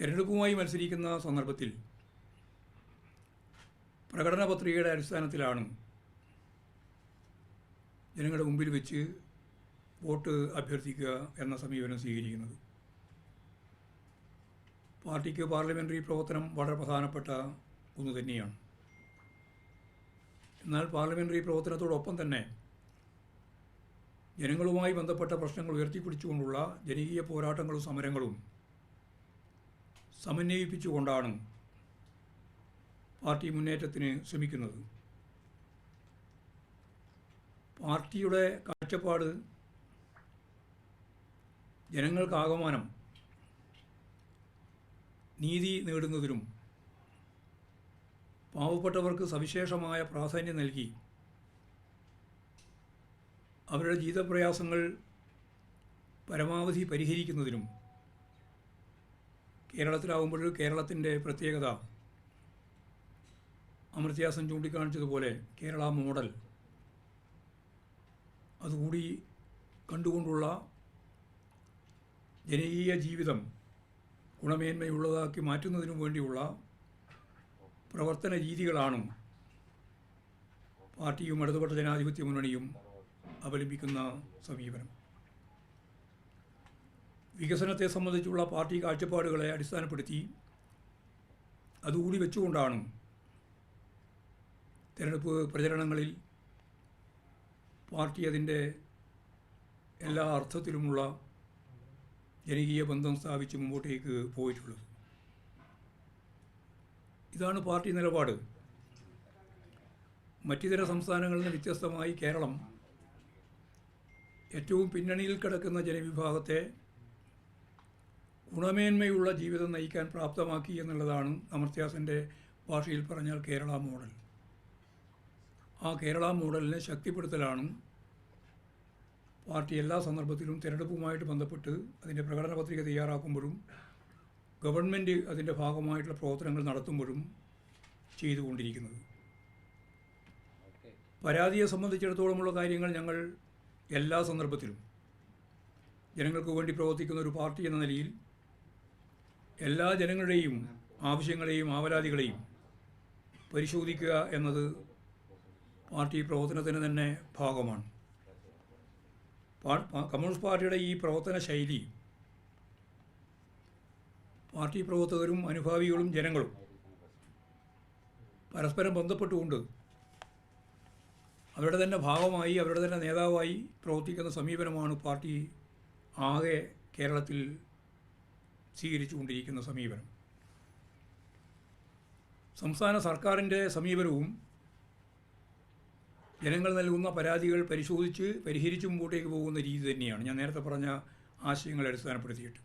തിരഞ്ഞെടുപ്പുമായി മത്സരിക്കുന്ന സന്ദർഭത്തിൽ പ്രകടന പത്രികയുടെ അടിസ്ഥാനത്തിലാണ് ജനങ്ങളുടെ മുമ്പിൽ വെച്ച് വോട്ട് അഭ്യർത്ഥിക്കുക എന്ന സമീപനം സ്വീകരിക്കുന്നത്. പാർട്ടിക്ക് പാർലമെന്ററി പ്രവർത്തനം വളരെ പ്രധാനപ്പെട്ട ഒന്ന് തന്നെയാണ്. എന്നാൽ പാർലമെന്ററി പ്രവർത്തനത്തോടൊപ്പം തന്നെ ജനങ്ങളുമായി ബന്ധപ്പെട്ട പ്രശ്നങ്ങൾ ഉയർത്തിപ്പിടിച്ചുകൊണ്ടുള്ള ജനകീയ പോരാട്ടങ്ങളും സമരങ്ങളും സമന്വയിപ്പിച്ചുകൊണ്ടാണ് പാർട്ടി മുന്നേറ്റത്തിന് ശ്രമിക്കുന്നത്. പാർട്ടിയുടെ കാഴ്ചപ്പാട് ജനങ്ങൾക്കാകമാനം നീതി നേടുന്നതിനും പാവപ്പെട്ടവർക്ക് സവിശേഷമായ പ്രാധാന്യം നൽകി അവരുടെ ജീവിതപ്രയാസങ്ങൾ പരമാവധി പരിഹരിക്കുന്നതിനും കേരളത്തിലാവുമ്പോൾ കേരളത്തിന്റെ പ്രത്യേകത. അമൃത്യാസൻ ചൂണ്ടിക്കാണിച്ചതുപോലെ കേരള മോഡൽ. അതുകൂടി കണ്ടുകൊണ്ടുള്ള ജനകീയ ജീവിതം ഗുണമേന്മയുള്ളതാക്കി മാറ്റുന്നതിനു വേണ്ടിയുള്ള പ്രവർത്തന രീതികളാണ് പാർട്ടിയും ഇടതുപക്ഷ ജനാധിപത്യ മുന്നണിയും അവലംബിക്കുന്ന സമീപനം. വികസനത്തെ സംബന്ധിച്ചുള്ള പാർട്ടി കാഴ്ചപ്പാടുകളെ അടിസ്ഥാനപ്പെടുത്തി അതുകൂടി വെച്ചുകൊണ്ടാണ് തിരഞ്ഞെടുപ്പ് പ്രചരണങ്ങളിൽ പാർട്ടി അതിന്റെ എല്ലാ അർത്ഥത്തിലുമുള്ള ജനകീയ ബന്ധം സ്ഥാപിച്ച് മുമ്പോട്ടേക്ക് പോയിട്ടുള്ളത്. ഇതാണ് പാർട്ടി നിലപാട്. മറ്റിതര സംസ്ഥാനങ്ങളിൽ നിന്ന് വ്യത്യസ്തമായി കേരളം ഏറ്റവും പിന്നണിയിൽ കിടക്കുന്ന ജനവിഭാഗത്തെ ഗുണമേന്മയുള്ള ജീവിതം നയിക്കാൻ പ്രാപ്തമാക്കി എന്നുള്ളതാണ് അമർത്യാസന്റെ ഭാഷയിൽ പറഞ്ഞാൽ കേരള മോഡൽ. ആ കേരള മോഡലിനെ ശക്തിപ്പെടുത്തലാണ് പാർട്ടി എല്ലാ സന്ദർഭത്തിലും തിരഞ്ഞെടുപ്പുമായിട്ട് ബന്ധപ്പെട്ട് അതിന്റെ പ്രകടന പത്രിക തയ്യാറാക്കുമ്പോഴും ഗവൺമെന്റ് അതിന്റെ ഭാഗമായിട്ടുള്ള പ്രവർത്തനങ്ങൾ നടത്തുമ്പോഴും ചെയ്തുകൊണ്ടിരിക്കുന്നത്. പരാതിയെ സംബന്ധിച്ചിടത്തോളമുള്ള കാര്യങ്ങൾ ഞങ്ങൾ എല്ലാ സന്ദർഭത്തിലും ജനങ്ങൾക്ക് വേണ്ടി പ്രവർത്തിക്കുന്ന ഒരു പാർട്ടി എന്ന നിലയിൽ എല്ലാ ജനങ്ങളുടെയും ആവശ്യങ്ങളെയും ആവലാതികളെയും പരിശോധിക്കുക എന്നത് പാർട്ടി പ്രവർത്തനത്തിന് തന്നെ ഭാഗമാണ്. കമ്മ്യൂണിസ്റ്റ് പാർട്ടിയുടെ ഈ പ്രവർത്തന ശൈലി പാർട്ടി പ്രവർത്തകരും അനുഭാവികളും ജനങ്ങളും പരസ്പരം ബന്ധപ്പെട്ടുകൊണ്ട് അവരുടെ തന്നെ ഭാഗമായി അവരുടെ തന്നെ നേതാവായി പ്രവർത്തിക്കുന്ന സമീപനമാണ് പാർട്ടി ആകെ കേരളത്തിൽ സ്വീകരിച്ചുകൊണ്ടിരിക്കുന്ന സമീപനം. സംസ്ഥാന സർക്കാരിന്റെ സമീപനവും ജനങ്ങൾ നൽകുന്ന പരാതികൾ പരിശോധിച്ച് പരിഹരിച്ച് മുമ്പോട്ടേക്ക് പോകുന്ന രീതി തന്നെയാണ്. ഞാൻ നേരത്തെ പറഞ്ഞ ആശയങ്ങളെ അടിസ്ഥാനപ്പെടുത്തിയിട്ട്.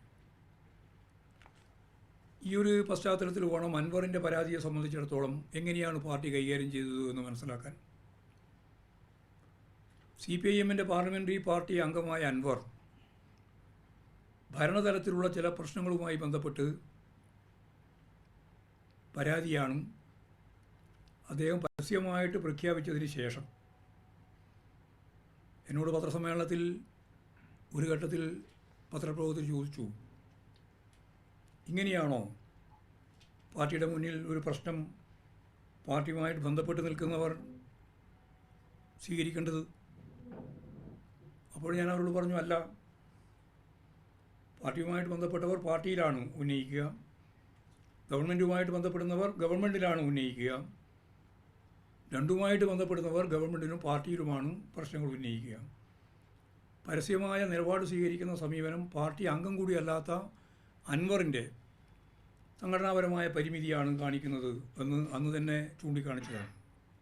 ഈ ഒരു പശ്ചാത്തലത്തിൽ വേണം അൻവറിന്റെ പരാതിയെ സംബന്ധിച്ചിടത്തോളം എങ്ങനെയാണ് പാർട്ടി കൈകാര്യം ചെയ്തത് എന്ന് മനസ്സിലാക്കാൻ. സി പി ഐ എമ്മിന്റെ പാർലമെന്ററി പാർട്ടി അംഗമായ അൻവർ ഭരണതലത്തിലുള്ള ചില പ്രശ്നങ്ങളുമായി ബന്ധപ്പെട്ട് പരാതിയാണ് അദ്ദേഹം പരസ്യമായിട്ട് പ്രഖ്യാപിച്ചതിന് ശേഷം എന്നോട് പത്രസമ്മേളനത്തിൽ ഒരു ഘട്ടത്തിൽ പത്രപ്രവർത്തകർ ചോദിച്ചു ഇങ്ങനെയാണോ പാർട്ടിയുടെ മുന്നിൽ ഒരു പ്രശ്നം പാർട്ടിയുമായിട്ട് ബന്ധപ്പെട്ട് നിൽക്കുന്നവർ സ്വീകരിക്കേണ്ടത്? അപ്പോൾ ഞാൻ അവരോട് പറഞ്ഞു അല്ല പാർട്ടിയുമായിട്ട് ബന്ധപ്പെട്ടവർ പാർട്ടിയിലാണ് ഉന്നയിക്കുക. ഗവൺമെന്റുമായിട്ട് ബന്ധപ്പെടുന്നവർ ഗവൺമെന്റിലാണ് ഉന്നയിക്കുക. രണ്ടുമായിട്ട് ബന്ധപ്പെടുന്നവർ ഗവൺമെന്റിനും പാർട്ടിയിലുമാണ് പ്രശ്നങ്ങൾ ഉന്നയിക്കുക. പരസ്യമായ നിലപാട് സ്വീകരിക്കുന്ന സമീപനം പാർട്ടി അംഗം കൂടിയല്ലാത്ത അൻവറിന്റെ സംഘടനാപരമായ പരിമിതിയാണ് കാണിക്കുന്നത് എന്ന് അന്ന് തന്നെ ചൂണ്ടിക്കാണിച്ചതാണ്.